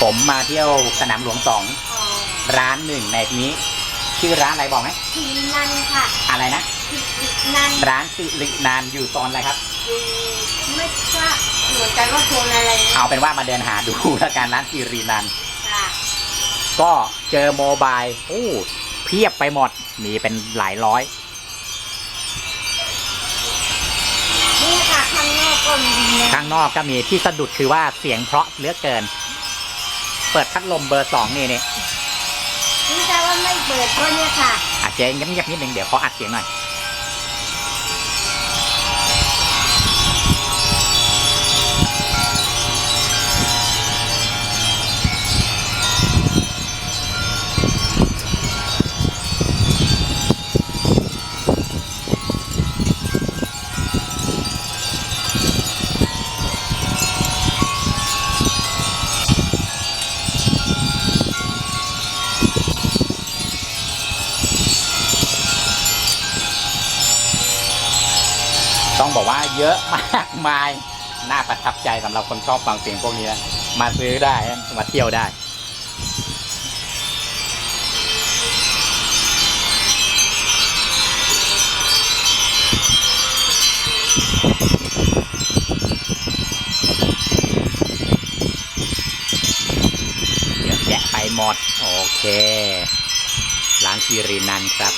ผมมาเที่ยวสนามหลวงสองอ๋อร้านหนึ่งในนี้ชื่อร้านอะไรบอกไหมทีนันค่ะ อะไรนะทีนันร้านสิรินานอยู่ตอนอะไรครับอยู่ไม่ทราบเหมือนกันว่าโซนอะไรนะเอาเป็นว่ามาเดินหาดูแล้วกันร้านสิรินันค่ะก็เจอโมบายโอ้เพียบไปหมดมีเป็นหลายร้อยนี่ค่ะข้างนอกก็มีนะข้างนอกก็มีที่สะดุดคือว่าเสียงเพราะเหลือกเกิน เปิดพัดลมเบอร์สองนี่นี่นี่แต่ว่าไม่เปิดก็เนี่ยค่ะอาจจะเงียบๆนิดนึงเดี๋ยวขออัดเสียงหน่อย ต้องบอกว่าเยอะมากมาย น่าประทับใจสำหรับคนชอบฟังเสียงพวกนี้นะมาซื้อได้มาเที่ยวได้เยอะแยะไปหมด โอเค ร้านซีรีนันครับ